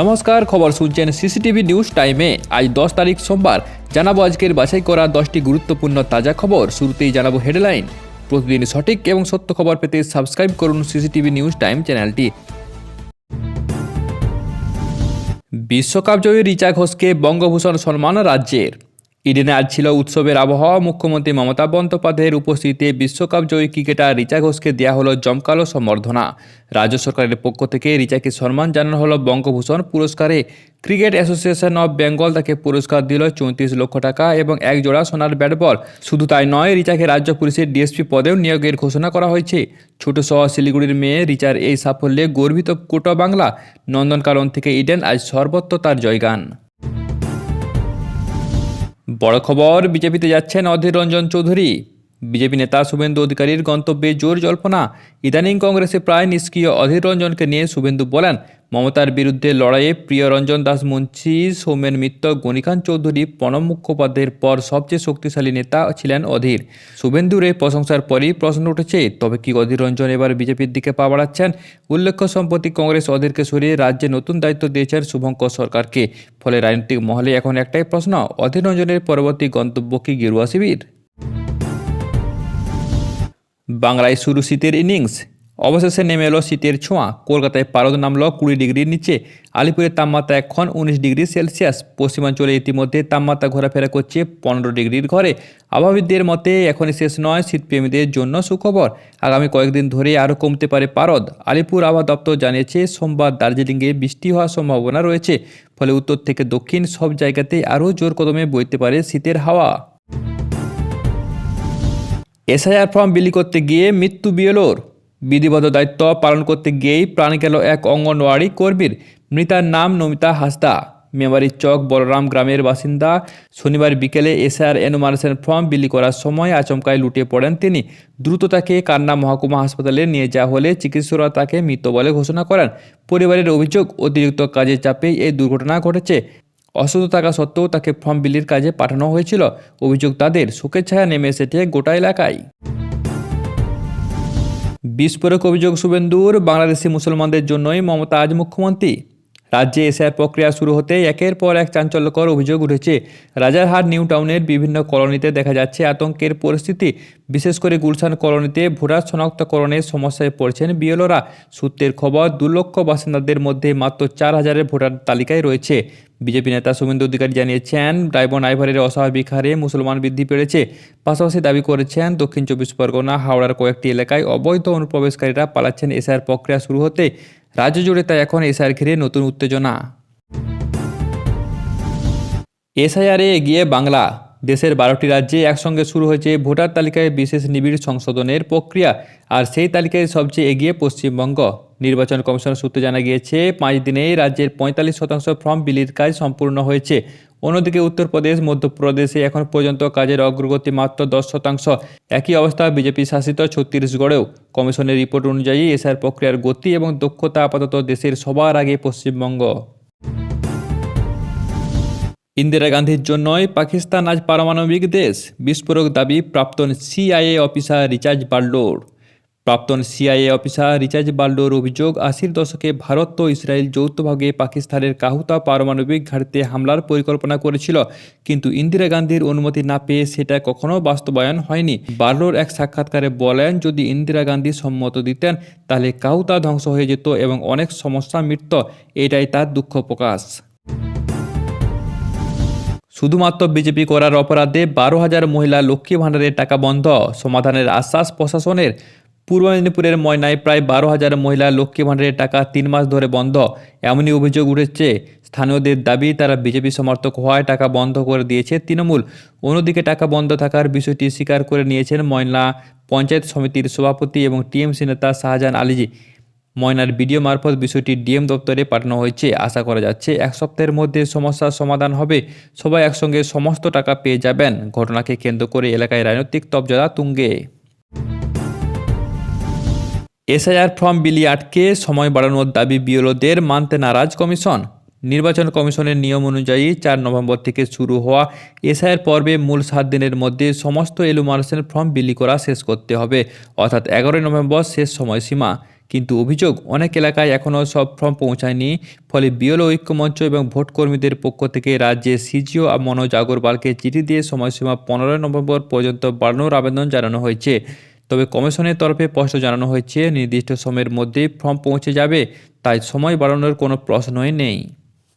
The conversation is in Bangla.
নমস্কার, খবর শুনছেন সিসিটিভি নিউজ টাইমে। আজ দশ তারিখ সোমবার, জানাব আজকের বাছাই করা দশটি গুরুত্বপূর্ণ তাজা খবর। শুরুতেই জানাব হেডলাইন। প্রতিদিন সঠিক এবং সত্য খবর পেতে সাবস্ক্রাইব করুন সিসিটিভি নিউজ টাইম চ্যানেলটি। বিশ্বকাপ জয়ী রিচা ঘোষকে বঙ্গভূষণ সম্মান রাজ্যের। ইডেনে আজ ছিল উৎসবের আবহাওয়া। মুখ্যমন্ত্রী মমতা বন্দ্যোপাধ্যায়ের উপস্থিতিতে বিশ্বকাপ জয়ী ক্রিকেটার রিচা ঘোষকে দেওয়া হলো জমকালো সম্বর্ধনা। রাজ্য সরকারের পক্ষ থেকে রিচাকে সম্মান জানানো হলো বঙ্গভূষণ পুরস্কারে। ক্রিকেট অ্যাসোসিয়েশন অব বেঙ্গল তাকে পুরস্কার দিল চৌত্রিশ লক্ষ টাকা এবং এক জোড়া সোনার ব্যাট বল। শুধু তাই নয়, রিচাকে রাজ্য পুলিশের ডিএসপি পদেও নিয়োগের ঘোষণা করা হয়েছে। ছোট শহর শিলিগুড়ির মেয়ে রিচার এই সাফল্যে গর্বিত কোটা বাংলা। নন্দনকানন থেকে ইডেন আজ সর্বত্র তার জয়গান। বড় খবর বিজেপিতে যাচ্ছেন অধীর রঞ্জন চৌধুরী। বিজেপি নেতা শুভেন্দু অধিকারীর গন্তব্যে জোর জল্পনা ইদানিং কংগ্রেসে প্রায় নিষ্ক্রিয় অধীর রঞ্জনকে নিয়ে শুভেন্দু বলেন মমতার বিরুদ্ধে লড়াইয়ে প্রিয় রঞ্জন দাস মুন্সি সৌমেন মিত্র গণিকান্ত চৌধুরী প্রণব মুখোপাধ্যায়ের পর সবচেয়ে শক্তিশালী নেতা ছিলেন অধীর। শুভেন্দুর এই প্রশংসার পরই প্রশ্ন উঠেছে, তবে কি অধীর রঞ্জন এবার বিজেপির দিকে পা বাড়াচ্ছেন? উল্লেখ্য, সম্প্রতি কংগ্রেস অধীরকে সরিয়ে রাজ্যে নতুন দায়িত্ব দিয়েছেন শুভঙ্কর সরকারকে। ফলে রাজনৈতিক মহলে এখন একটাই প্রশ্ন, অধীর রঞ্জনের পরবর্তী গন্তব্য কি গেরুয়া শিবির? বাংলায় শুরু শীতের ইনিংস অবশেষে নেমে এলো শীতের ছোঁয়া। কলকাতায় পারদ নামলো কুড়ি ডিগ্রির নিচে। আলিপুরের তাপমাত্রা এখন উনিশ ডিগ্রি সেলসিয়াস। পশ্চিমাঞ্চলে ইতিমধ্যে তাপমাত্রা ঘোরাফেরা করছে পনেরো ডিগ্রির ঘরে। আবহাওয়িদদের মতে এখনই শেষ নয় শীতপ্রেমীদের জন্য সুখবর। আগামী কয়েকদিন ধরে আরও কমতে পারে পারদ। আলিপুর আবহাওয়া দপ্তর জানিয়েছে, সোমবার দার্জিলিংয়ে বৃষ্টি হওয়ার সম্ভাবনা রয়েছে। ফলে উত্তর থেকে দক্ষিণ সব জায়গাতেই আরও জোর কদমে বইতে পারে শীতের হাওয়া। এসআইআর ফর্ম বিলি করতে গিয়ে মৃত্যু বিএলওর বিধিবদ্ধ দায়িত্ব পালন করতে গিয়েই প্রাণ গেল এক অঙ্গনওয়াড়ি কর্মীর। মৃতার নাম নমিতা হাসদা। মেমারির চক, বলরাম গ্রামের বাসিন্দা। শনিবার বিকেলে এসআর এনুমারেশন ফর্ম বিলি করার সময় আচমকায় লুটিয়ে পড়েন তিনি। দ্রুত তাকে কান্না মহকুমা হাসপাতালে নিয়ে যাওয়া হলে চিকিৎসকরা তাকে মৃত বলে ঘোষণা করেন। পরিবারের অভিযোগ, অতিরিক্ত কাজের চাপেই এই দুর্ঘটনা ঘটেছে। অসুস্থ থাকা সত্ত্বেও তাকে ফর্ম বিলির কাজে পাঠানো হয়েছিল। অভিযোগ তাদের শোকের ছায়া নেমে এসেছে গোটা এলাকায়। বিস্ফোরক অভিযোগ শুভেন্দুর বাংলাদেশি মুসলমানদের জন্যই মমতা আজ মুখ্যমন্ত্রী। রাজ্যে এসআর প্রক্রিয়া শুরু হতে একের পর এক চাঞ্চল্যকর অভিযোগ উঠেছে। রাজারহাট, নিউ টাউনের বিভিন্ন কলোনিতে দেখা যাচ্ছে আতঙ্কের পরিস্থিতি। বিশেষ করে গুলশান কলোনিতে ভোটার শনাক্তকরণের সমস্যায় পড়ছেন বিএলরা সূত্রের খবর, দু লক্ষ বাসিন্দাদের মধ্যে মাত্র চার হাজারের ভোটার তালিকায় রয়েছে। বিজেপি নেতা শুভেন্দু অধিকারী জানিয়েছেন ডাইবন আইভারের অস্বাভাবিক হারে মুসলমান বৃদ্ধি পেয়েছে পাশাপাশি দাবি করেছেন, দক্ষিণ চব্বিশ পরগনা, হাওড়ার কয়েকটি এলাকায় অবৈধ অনুপ্রবেশকারীরা পালাচ্ছেন। এসআর প্রক্রিয়া শুরু হতে রাজ্য জুড়ে তাই এখন এসআইআর ঘিরে নতুন উত্তেজনা। এসআইআরে এগিয়ে বাংলা। দেশের বারোটি রাজ্যে একসঙ্গে শুরু হয়েছে ভোটার তালিকায় বিশেষ নিবিড় সংশোধনের প্রক্রিয়া, আর সেই তালিকায় সবচেয়ে এগিয়ে পশ্চিমবঙ্গ। নির্বাচন কমিশন সূত্রে জানা গিয়েছে, পাঁচ দিনেই রাজ্যের পঁয়তাল্লিশ শতাংশ ফর্ম বিলির কাজ সম্পূর্ণ হয়েছে। অন্যদিকে উত্তরপ্রদেশ, মধ্যপ্রদেশে এখন পর্যন্ত কাজের অগ্রগতি মাত্র দশ শতাংশ। একই অবস্থা বিজেপি শাসিত ছত্তিশগড়েও। কমিশনের রিপোর্ট অনুযায়ী এসআর প্রক্রিয়ার গতি এবং দক্ষতা আপাতত দেশের সবার আগে পশ্চিমবঙ্গ। ইন্দিরা গান্ধীর জন্যই পাকিস্তান আজ পারমাণবিক দেশ। বিস্ফোরক দাবি প্রাক্তন সিআইএ অফিসার রিচার্জ বার্লোর প্রাক্তন সিআইএ অফিসার রিচার্জ বার্লোর অভিযোগ, আশির দশকে ভারত ও ইসরায়েল যৌথভাবে পাকিস্তানের কাহুতা পারমাণবিক ঘাটিতে হামলার পরিকল্পনা করেছিল, কিন্তু ইন্দিরা গান্ধীর অনুমতি না পেয়ে সেটা কখনো বাস্তবায়ন হয়নি। বার্লোর এক সাক্ষাৎকারে বলেন, যদি ইন্দিরা গান্ধী সম্মত দিতেন, তাহলে কাহুতা ধ্বংস হয়ে যেত এবং অনেক সমস্যা মিটত। এটাই তার দুঃখ প্রকাশ। শুধুমাত্র বিজেপি করার অপরাধে বারো হাজার মহিলা লক্ষ্মী ভাণ্ডারের টাকা বন্ধ। সমাধানের আশ্বাস প্রশাসনের। পূর্ব মেদিনীপুরের ময়নায় প্রায় বারো হাজার মহিলা লক্ষ্মী ভাণ্ডারের টাকা তিন মাস ধরে বন্ধ। এমনই অভিযোগ উঠেছে, স্থানীয়দের দাবি তারা বিজেপি সমর্থক হওয়ায় টাকা বন্ধ করে দিয়েছে তৃণমূল। অন্যদিকে টাকা বন্ধ থাকার বিষয়টি স্বীকার করে নিয়েছেন ময়না পঞ্চায়েত সমিতির সভাপতি এবং টিএমসি নেতা শাহজাহান আলিজি ময়নার বিডিও মারফত বিষয়টি ডিএম দপ্তরে পাঠানো হয়েছে। আশা করা যাচ্ছে, এক সপ্তাহের মধ্যে সমস্যার সমাধান হবে। সবাই একসঙ্গে সমস্ত টাকা পেয়ে যাবেন। ঘটনাকে কেন্দ্র করে এলাকায় রাজনৈতিক তবজদা তুঙ্গে। এসআইআর ফর্ম বিলি আটকে সময় বাড়ানোর দাবি বিএলওদের মানতে নারাজ কমিশন। নির্বাচন কমিশনের নিয়ম অনুযায়ী চার নভেম্বর থেকে শুরু হওয়া এসআইআর পর্বে মূল সাত দিনের মধ্যে সমস্ত এলুমার্সেন ফর্ম বিলি করা শেষ করতে হবে, অর্থাৎ এগারোই নভেম্বর শেষ সময়সীমা। কিন্তু অভিযোগ, অনেক এলাকায় এখনও সব ফর্ম পৌঁছায়নি। ফলে বিএলও ঐক্যমঞ্চ এবং ভোট কর্মীদের পক্ষ থেকে রাজ্যে সিজিও মনোজ আগরওয়ালকে চিঠি দিয়ে সময়সীমা পনেরোই নভেম্বর পর্যন্ত বাড়ানোর আবেদন জানানো হয়েছে। তবে কমিশনের তরফে স্পষ্ট জানানো হয়েছে, নির্দিষ্ট সময়ের মধ্যেই ফর্ম পৌঁছে যাবে, তাই সময় বাড়ানোর কোনো প্রশ্নই নেই।